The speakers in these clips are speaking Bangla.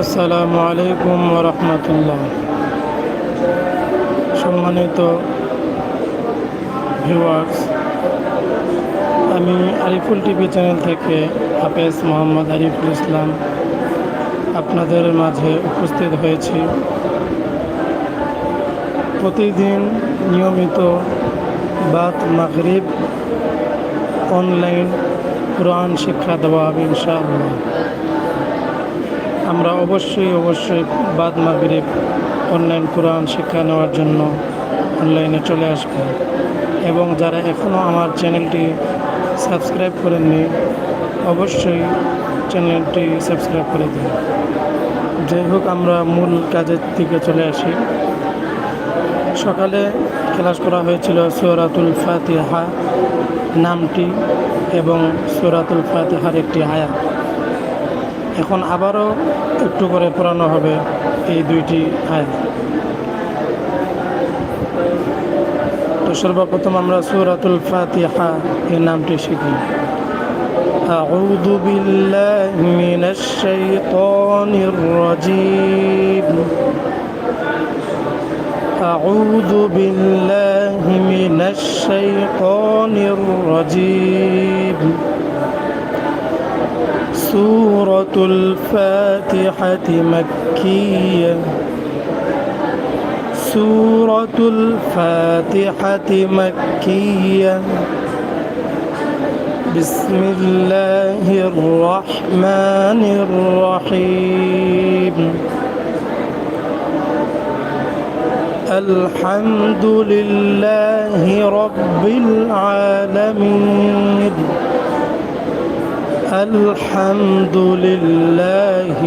আসসালামু আলাইকুম রহমতুল্লাহ। সম্মানিত ভিউয়ার্স আমি আরিফুল টিভি চ্যানেল থেকে হাফেজ মোহাম্মদ আরিফুল ইসলাম আপনাদের মাঝে উপস্থিত হয়েছি। প্রতিদিন নিয়মিত বাত মাগরিব অনলাইন কোরআন শিক্ষা দেওয়া হবে ইনশাআল্লাহ। আমরা অবশ্যই অবশ্যই বাদ মাগরিব অনলাইন কোরআন শিক্ষা নেওয়ার জন্য অনলাইনে চলে আসব। এবং যারা এখনও আমার চ্যানেলটি সাবস্ক্রাইব করেননি, অবশ্যই চ্যানেলটি সাবস্ক্রাইব করে দিন। যাই হোক, আমরা মূল কাজের দিকে চলে আসি। সকালে ক্লাস করা হয়েছিল সৌরাতুল ফাতিহা নামটি এবং সৌরাতুল ফাতিহার একটি আয়াত। এখন আবারও একটু করে পড়ানো হবে এই দুইটি আয়াত তো সর্বপ্রথম আমরা সৌরাতুল ফাতিহা এই নামটি শিখি أعوذ بالله من الشيطان الرجيم أعوذ بالله من الشيطان الرجيم سورة الفاتحة مكية. سورة الفاتحة مكية. بسم الله الرحمن الرحيم. الحمد لله رب العالمين. الحمد لله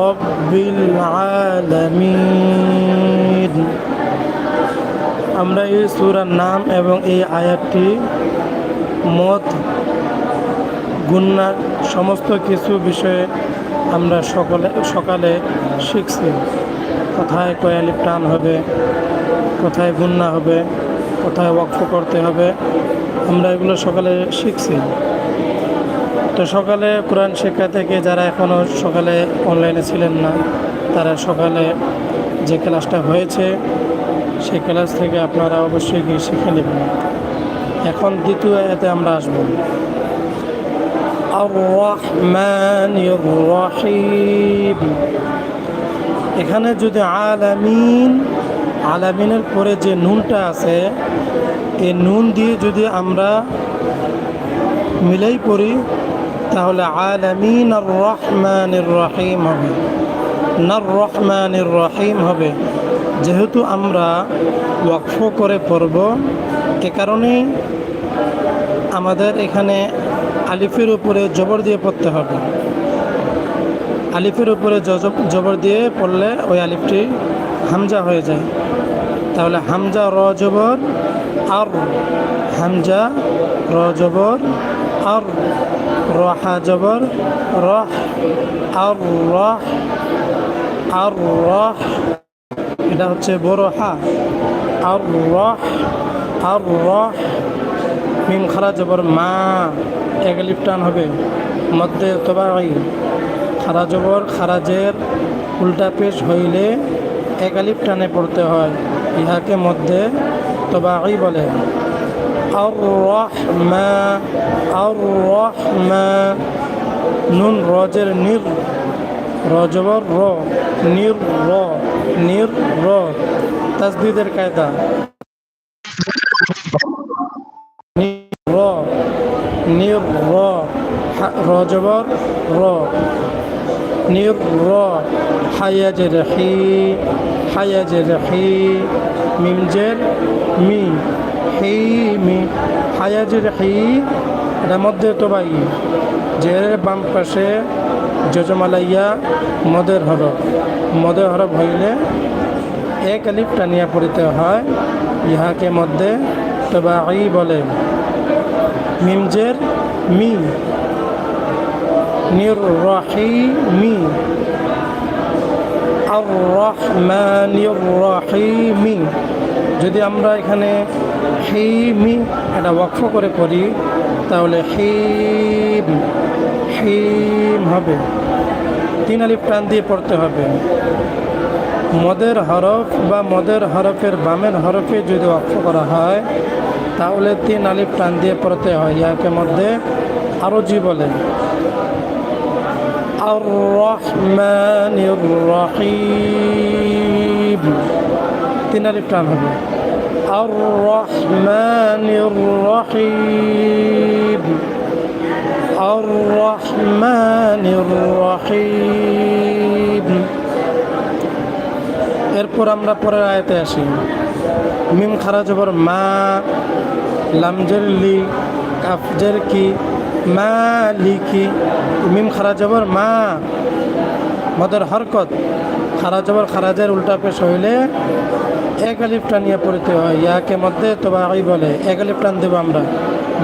رب العالمين আমরা এই সুরার নাম এবং এই আয়াতটি মত গুন্নার সমস্ত কিছু বিষয়ে আমরা সকলে সকালে শিখছি কোথায় কয়ালিপ টান হবে কোথায় গুন্না হবে কোথায় ওয়াকফ করতে হবে আমরা এগুলো সকালে শিখছি তো সকালে কোরআন শিক্ষা থেকে যারা এখনও সকালে অনলাইনে ছিলেন না, তারা সকালে যে ক্লাসটা হয়েছে, সেই ক্লাস থেকে আপনারা অবশ্যই গিয়ে শিখে নেবেন। এখন দ্বিতীয় এতে আমরা আসব। এখানে যদি আলামিন, আলামিনের পরে যে নুনটা আছে, এই নুন দিয়ে যদি আমরা মিলেই পড়ি তাহলে আলামিন আর রহিম হবে। নার রহমানের রহিম হবে। যেহেতু আমরা ওয়াকফ করে পড়ব, এ কারণেই আমাদের এখানে আলিফের উপরে জবর দিয়ে পড়তে হবে। আলিফের উপরে জবর দিয়ে পড়লে ওই আলিফটি হামজা হয়ে যায়। তাহলে হামজা র জবর আর হামজা র জবর আর রহা জবর, রহ আর রহ আর রহ। এটা হচ্ছে বড় হা আর রহ আর রহ। মিম খারা জবর মা। এক টান হবে। মধ্যে তবাই খারা জবর, খারাজের উল্টা পেশ হইলে এক আলিফ টানে পড়তে হয়। ইহাকে মধ্যে তবাই বলে। আর রহমা আর রহমা নুন রজের নির রজবর র নির র নির র তাসদিদের কায়দা নির র নির র হা- রজবর র নির র হায়াজের হি হায়াজের হি মিমজের মি হি মি হায়াজের হি এটা মধ্যে তোবাই জেরের বাম পাশে যজমালাইয়া মদের হরফ। মদের হরফ হইলে এক আলিফ টানিয়া পড়িতে হয়, ইহাকে মধ্যে তবাই বলে। মিমজের মি। নির রহিমি আর রহমানির রহিমি। যদি আমরা এখানে হিমি এটা ওয়াকফ করে পড়ি, তাহলে হিম রহিম হবে। তিন আলিফ টান দিয়ে পড়তে হবে। মদের হরফ বা মদের হরফের বামের হরফে যদি অক্ষ করা হয়, তাহলে তিন আলিফ টান দিয়ে পড়তে হয়। ইয়াকে মধ্যে আরও জি বলে। আর রহমান রহিম তিন আলিফ টান হবে। রহিম আর রহমান রহিম এরপর আমরা পরের আয়তে আসি। মিম খারা জবর মা লামজের লি কাফজের কি মা লিকি। মিম খারা জবর মা, মদের হরকত। খারা জবর খারাজের উল্টা পেশ হইলে এক আলিফ টানিয়ে পড়তে হয়, ইয়াকে মধ্যে তোবাই বলে। এক আলিফ টান দেবো আমরা।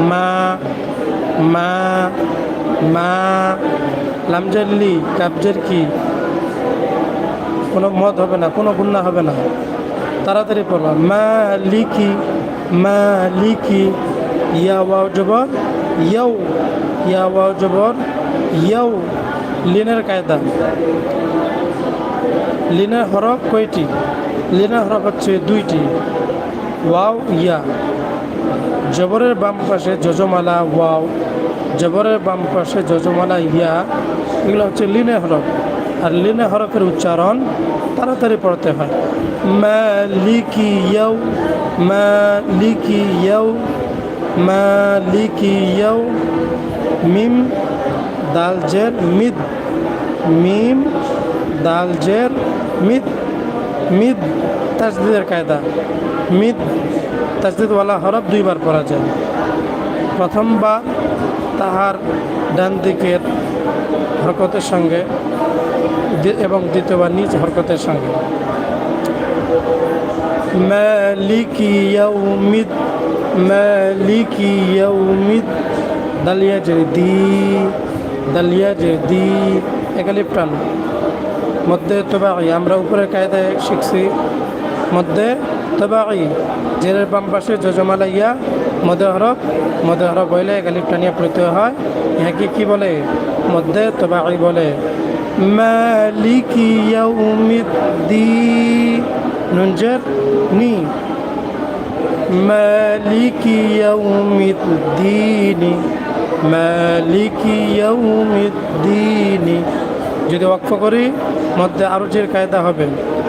মা মা মা লামজের লি কাবজের কি? কোনো মত হবে না, কোনো গুন্না হবে না। তাড়াতাড়ি পড়বা মা লিকি মা লিকি ইয়া ওয়াও জবর ইয়াও ইয়া ওয়াও জবর ইয়াও। লিনের কায়দা। লিনের হরফ কয়টি? লিনের হরফ হচ্ছে দুইটি। ওয়াও, ইয়া। জবরের বাম পাশে যজমালা, ওয়াও। জবরের বাম পাশে যজমালা, ইয়া। এগুলো হচ্ছে লিনে হরফ। আর লিনে হরফের উচ্চারণ তাড়াতাড়ি পড়তে হয়। মালিকি ইয়াও মালিকি ইয়াও মালিকি ইয়াও মিম দাল মিদ। মিম দাল জের মিদ। মিদ তাজদিদের কায়দা। মিদ তাজদিদওয়ালা হরফ দুইবার পড়া যায়। প্রথমবার তাহার ডান দিকের হরকতের সঙ্গে এবং দ্বিতীয়বার নিজ হরকতের সঙ্গে। মালিকি ইয়াউমিদ মালিকি ইয়াউমিদ, দালিয়া যে দি দালিয়া যে দি একালিপ মধ্যে তবাই আমরা উপরের কায়দায় শিখছি মধ্যে তবাই জেরের বাম পাশে যজমালা ইয়া মধ্যে হরফ মধ্যে হরফ বলে একালিপ টানিয়া পড়তে হয়। ইহাকে কি বলে? মধ্যে তবাই বলে, মালিকি ইয়াউমিদ্দিন নুনজের নি। মালিকি ইয়াউমিদ্দিন যদি অক্ষ করি, মধ্যে আরজির কায়দা হবে,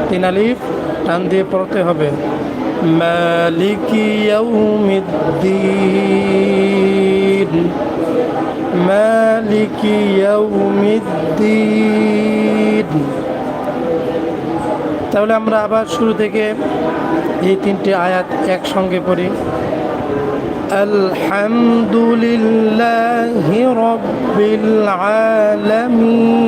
তিন আলিফ, টান দিয়ে পড়তে হবে। তাহলে আমরা আবার শুরু থেকে এই তিনটি আয়াত একসঙ্গে পড়ি। আলহামদুলিল্লাহ রব্বিল আলমী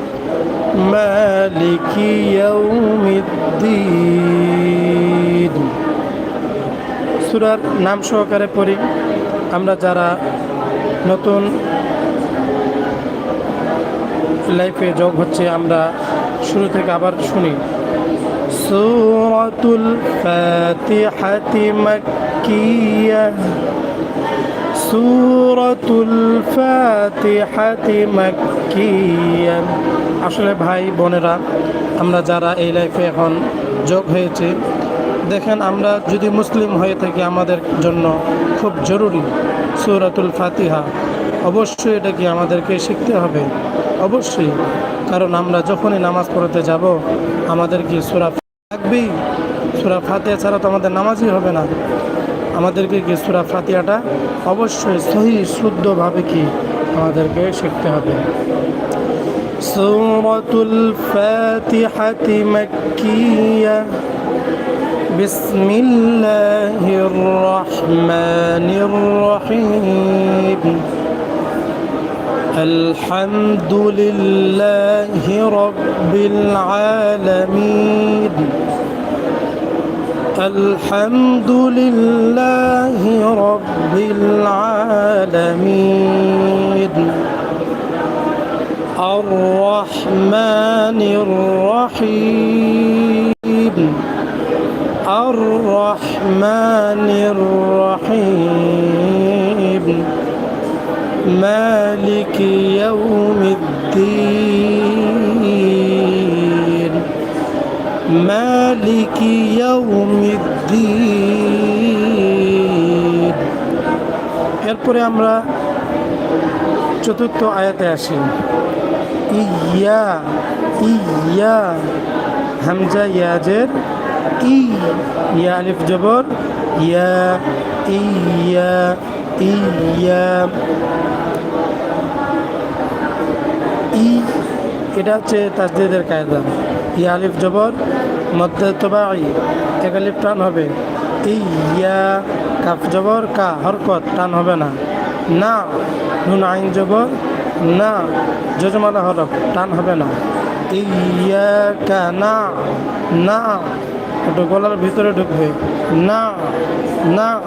مالك يوم الدين সুরার নাম সহকারে পড়ি আমরা যারা নতুন লাইফে যোগ হচ্ছে আমরা শুরু থেকে আবার শুনি সুরাতুল ফাতিহাতি মাক্কিয়া সুরাতুল ফাতিহাতি মাক্কিয়া আসলে ভাই, বোনেরা, আমরা যারা এই লাইফে এখন যোগ হয়েছে, দেখেন আমরা যদি মুসলিম হয়ে থাকি আমাদের জন্য খুব জরুরি সুরাতুল ফাতিহা। অবশ্যই এটা কি আমাদেরকে শিখতে হবে? অবশ্যই। কারণ আমরা যখনই নামাজ পড়তে যাব, আমাদের কি সুরা থাকবেই? সুরা ফাতিহা ছাড়া তো আমাদের নামাজই হবে না। আমাদেরকে কি সুরা ফাতিহাটা অবশ্যই সহি, শুদ্ধভাবে কি আমাদেরকে শিখতে হবে? سورة الفاتحة مكية. بسم الله الرحمن الرحيم. الحمد لله رب العالمين. الحمد لله رب الرحمن الرحيم مالك يوم الدين مالك يوم الدين এরপরে আমরা চতুর্থ আয়াতে আসি ইয়া ইয়া হামজা ইয়াজের ই, ইয়া আলিফ জবর, ইয়া ইয়া ইয়া, ই, এটা হচ্ছে তাজদিদের কায়দা। ইয়া আলিফ জবর মধ্যে তবাই এক আলিফ টান হবে। ইয়া, কাফ জবর, কা, হরকত, টান হবে না। না, নুন আইন জবর, না, যজমালা হরফ, টান হবে না। ইয়া, কা, না না। ওটা গলার ভিতরে ঢুকবে। না না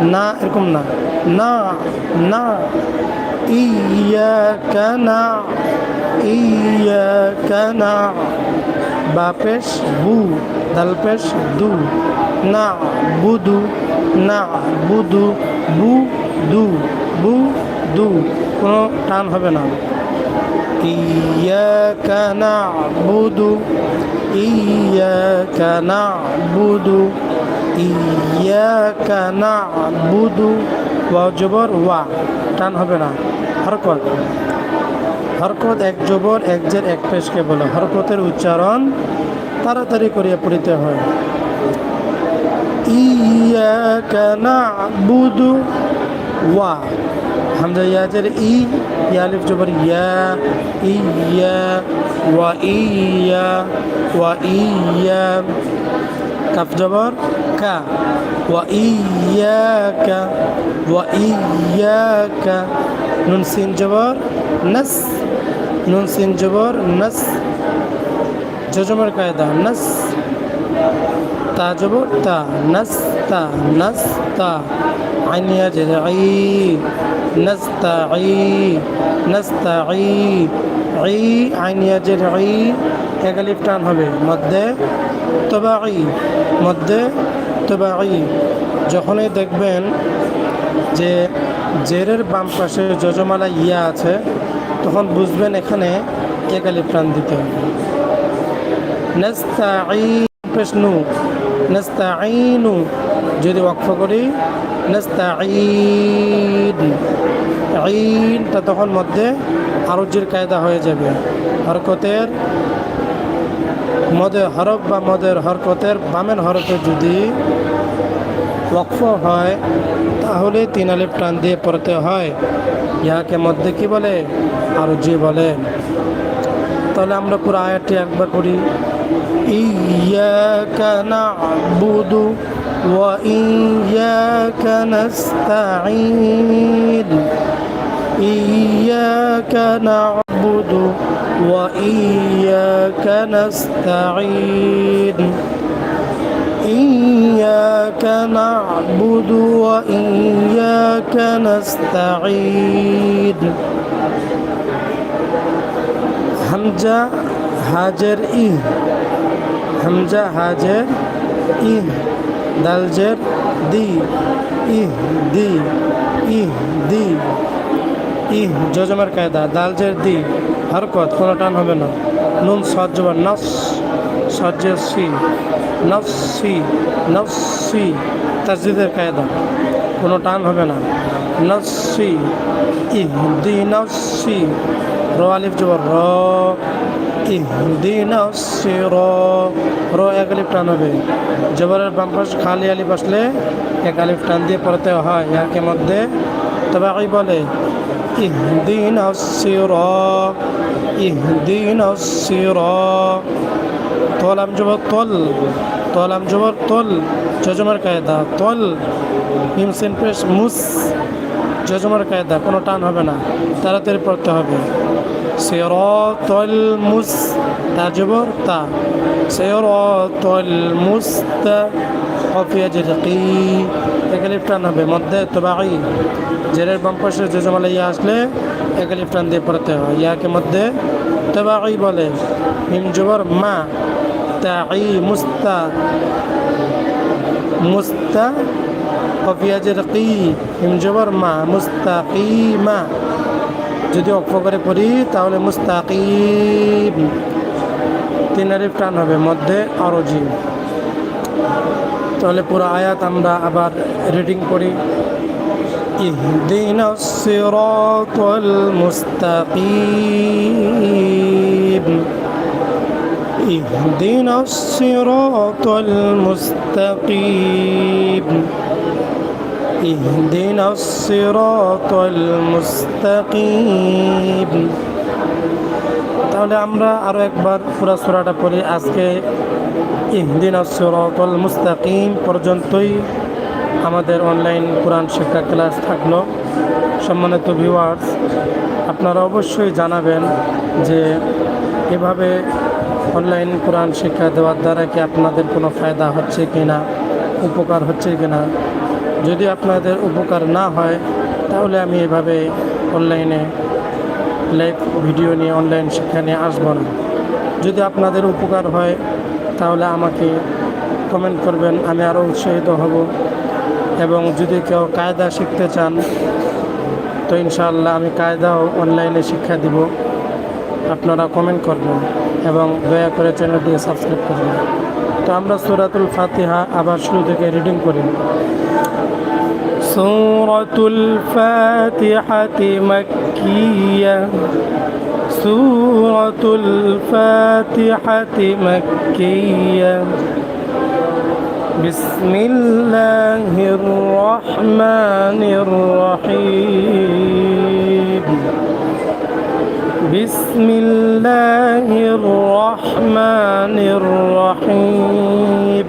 না, এরকম না। না না ইয়া না ইয়া না। বাপেশ বু, দালপেশ দু। না, বুদু। না, বুদু, বু, দু। বু, দু। কোনো টান হবে না। ইয়া না, বুদু। إياك نعبد إياك نعبد ওয়া জবর ওয়া টান হবে না হরকত হরকত এক জবর এক জের এক পেশকে বলে হরকতের উচ্চারণ তাড়াতাড়ি করিয়া পড়িতে হয় ইয়াকা নাবুদু ওয়া হামজা ইয়াজের ই ইয়া আলিফ জবর ইয়া ইয়া ওয়া ইয়া, ওয়া ইয়া, কাফ জবর, কা। ওয়া ইয়াকা নুন সিন জবর, নাস। নুন সিন জবর, নাস। জজমর কায়দা, নাস। তা জবর, তা, নাস তা নাস, তা। আইনিয়া জেরাই নাস্তাই নাস্তাই আই আইনিয়া জেরাই একালিফ টান হবে। মধ্যে তবাই মধ্যে তবাই যখনই দেখবেন যে জেরের বাম পাশে যজমালা ইয়া আছে, তখন বুঝবেন এখানে একালি প্রাণ দিতে হবে। নাস্তাঈন পেশনু নাস্তাঈনু যদি ওয়াকফ করি নাস্তাঈন আইনটা তখন মধ্যে আরজির কায়দা হয়ে যাবে। হরকতের মদের হরফ বা মদের হরকতের বামের হরফে যদি ওয়াকফ হয়, তাহলে তিন আলিফ টান দিয়ে পড়তে হয়। ইহাকে মধ্যে কি বলে? আরজি বলে। তাহলে আমরা পুরো আয়াতটি একবার করি ইয়াকা নাবুদু وإياك نستعين إياك نعبد وإياك نستعين إياك نعبد وإياك نستعين. همجة هاجر إيه؟ همجة هاجر إيه؟ দালজের দি ই দি ই দি ই যজমের কায়দা দালজের দি, হরকত, কোনো টান হবে না। নুন সজ্জবার নস সজ্জের সি, নফসি নফসি তাসদিদের কায়দা, কোনো টান হবে না। নফসি ইহদি নফসি র আলিফ জবর র ইহদি নফসি র এক আলিফ টান হবে। জবরের বাম পাশ খালি আলিফ আসলে এক আলিফ টান দিয়ে পড়তে হয় ইয়াকে মধ্যে। তবে আই বলে ইহদি নফসি র ইহদি নফসি র তলাম জবর তল তলাম জবর তল, যজমার কায়দা, তল হিমসেন পেশ মুস, যজমার কায়দা, কোনো টান হবে না, তাড়াতাড়ি পড়তে হবে। সিরাতাল মুস তা জবর তা সিরাতাল মুস্তা কফিয়া কি একালিফ টান হবে, মধ্যে তবাই জেরের বাম পাশে যজমালা ইয়া আসলে একালিফ টান দিয়ে পড়তে হয়। ইয়াকে মধ্যে তবাই বলে। মিম জবর মা তাই মুস্তা মুস্তা কফিয়াজের কি হিম জবর মা মুস্তাকিমা যদি অক্ষ করে পড়ি তাহলে মুস্তাকিম তিন আরিফ টান হবে মধ্যে আরো জি তাহলে পুরো আয়াত আমরা আবার রিডিং করি اهدنا الصراط المستقيم اهدنا الصراط المستقيم اهدنا الصراط المستقيم তাহলে আমরা আরো একবার পুরা সূরাটা পড়ি আজকে ইহদিন সিরাতাল মুস্তাকিম পর্যন্তই আমাদের অনলাইন কোরআন শিক্ষা ক্লাস থাকলো সম্মানিত ভিউয়ার্স আপনারা অবশ্যই জানাবেন যে এভাবে অনলাইন কোরআন শিক্ষা দেওয়ার দ্বারা কি আপনাদের কোনো ফায়দা হচ্ছে কি না উপকার হচ্ছে কি না যদি আপনাদের উপকার না হয়, তাহলে আমি এভাবে অনলাইনে লাইভ ভিডিও নিয়ে অনলাইন শিক্ষা নিয়ে আসব না। যদি আপনাদের উপকার হয়, তাহলে আমাকে কমেন্ট করবেন, আমি আরও উৎসাহিত হব। এবং যদি কেউ কায়দা শিখতে চান, তো ইনশাআল্লাহ আমি কায়দাও অনলাইনে শিক্ষা দিব। আপনারা কমেন্ট করবেন এবং দয়া করে চ্যানেলটি সাবস্ক্রাইব করবেন। তো আমরা সুরাতুল ফাতিহা আবার শুরু থেকে রিডিং করি। سورة الفاتحة مكية. سورة الفاتحة مكية. بسم الله الرحمن الرحيم. بسم الله الرحمن الرحيم.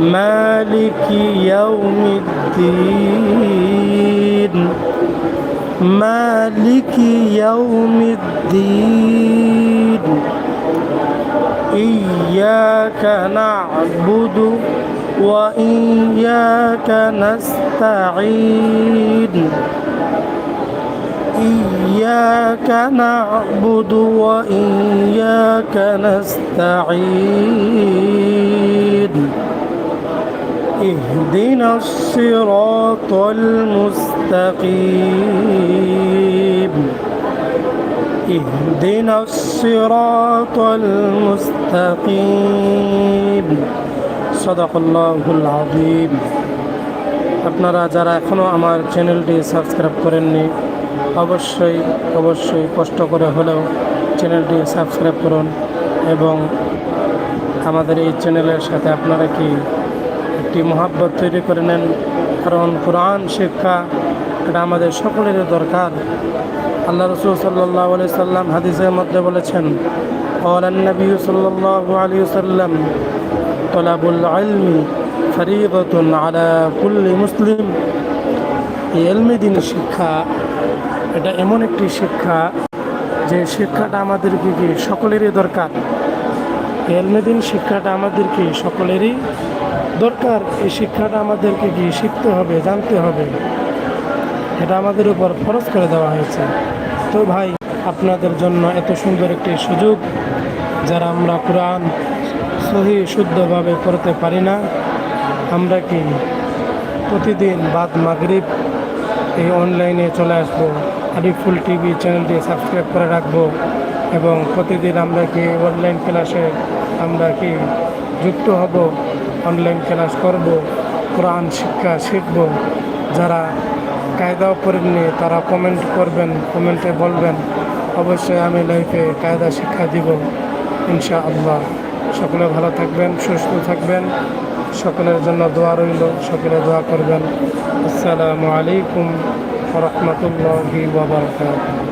مالك يوم الدين. مالك يوم الدين. إياك نعبد وإياك نستعين. إياك نعبد وإياك نستعين. اهدنا الصراط المستقيم اهدنا الصراط المستقيم صدق الله العظيم আপনারা যারা এখনও আমার চ্যানেলটি সাবস্ক্রাইব করেননি অবশ্যই অবশ্যই কষ্ট করে হলেও চ্যানেলটি সাবস্ক্রাইব করুন এবং আমাদের এই চ্যানেলের সাথে আপনারা কি একটি মহাব্বত তৈরি করে নেন। কারণ কোরআন, শিক্ষা, এটা আমাদের সকলেরই দরকার। আল্লাহ রসুল সাল্লাহ সাল্লাম হাদিসের মধ্যে বলেছেন নবী সাল্লাহ আলী সাল্লাম, তলাবুল আলমি ফরিবতুন মুসলিম। এই এলমি দিন শিক্ষা, এটা এমন একটি শিক্ষা যে শিক্ষাটা আমাদেরকে সকলেরই দরকার? এলমেদিন শিক্ষাটা আমাদেরকে সকলেরই দরকার, এই শিক্ষাটা আমাদেরকে কি শিখতে হবে, জানতে হবে। এটা আমাদের উপর খরচ করে দেওয়া হয়েছে। তো ভাই, আপনাদের জন্য এত সুন্দর একটি সুযোগ, যারা আমরা কোরআন সহি, শুদ্ধভাবে করতে পারি না, আমরা কি প্রতিদিন বাদ মাগরিব এই অনলাইনে চলে আসব আরিফুল টিভি চ্যানেলটি সাবস্ক্রাইব করে রাখব, এবং প্রতিদিন আমরা কি অনলাইন ক্লাসে আমরা কি যুক্ত হব? অনলাইন ক্লাস করব কোরআন শিক্ষা শিখব। যারা কায়দাও করেননি তারা কমেন্ট করবেন কমেন্টে বলবেন, অবশ্যই আমি লাইফে কায়দা শিক্ষা দিব ইনশা আল্লাহ সকলে ভালো থাকবেন, সুস্থ থাকবেন, সকলের জন্য দোয়া রইল, সকলে দোয়া করবেন। আসসালামু আলাইকুম রহমতুল্লাহি ওবরাকাতুহু